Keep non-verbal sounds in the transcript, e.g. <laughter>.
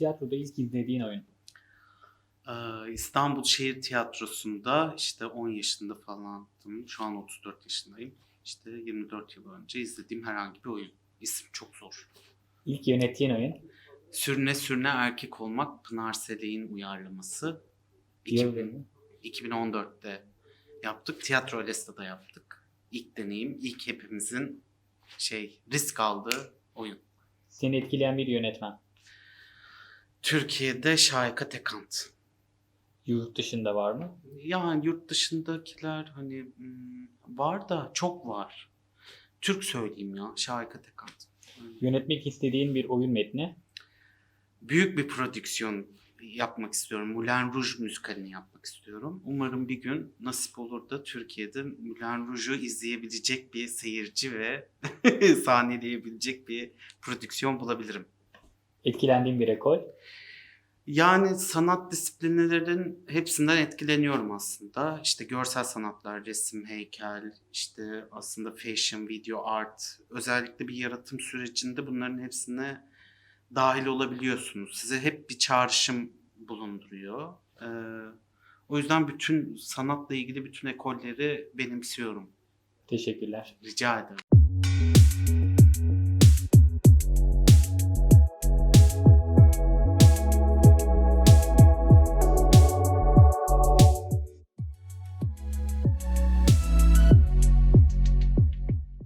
tiyatroda ilk izlediğin oyun. Ee, İstanbul Şehir Tiyatrosu'nda işte 10 yaşında falandım. Şu an 34 yaşındayım. İşte 24 yıl önce izlediğim herhangi bir oyun. İsim çok zor. İlk yönettiğin oyun. Sürüne sürüne erkek olmak Pınar Selek'in uyarlaması. Yıl 2000 2014'te yaptık. Tiyatro Alesta'da yaptık. İlk deneyim, ilk hepimizin şey risk aldığı oyun. Seni etkileyen bir yönetmen. Türkiye'de Şahika Tekant. Yurt dışında var mı? Yani yurt dışındakiler hani hmm, var da çok var. Türk söyleyeyim ya Şahika Tekant. Yönetmek istediğin bir oyun metni. Büyük bir prodüksiyon yapmak istiyorum. Moulin Rouge müzikalini yapmak istiyorum. Umarım bir gün nasip olur da Türkiye'de Moulin Rouge'u izleyebilecek bir seyirci ve <laughs> sahneleyebilecek bir prodüksiyon bulabilirim. Etkilendiğin bir ekol. Yani sanat disiplinlerinin hepsinden etkileniyorum aslında. İşte görsel sanatlar, resim, heykel, işte aslında fashion, video, art. Özellikle bir yaratım sürecinde bunların hepsine dahil olabiliyorsunuz. Size hep bir çağrışım bulunduruyor. Ee, o yüzden bütün sanatla ilgili bütün ekolleri benimsiyorum. Teşekkürler. Rica ederim.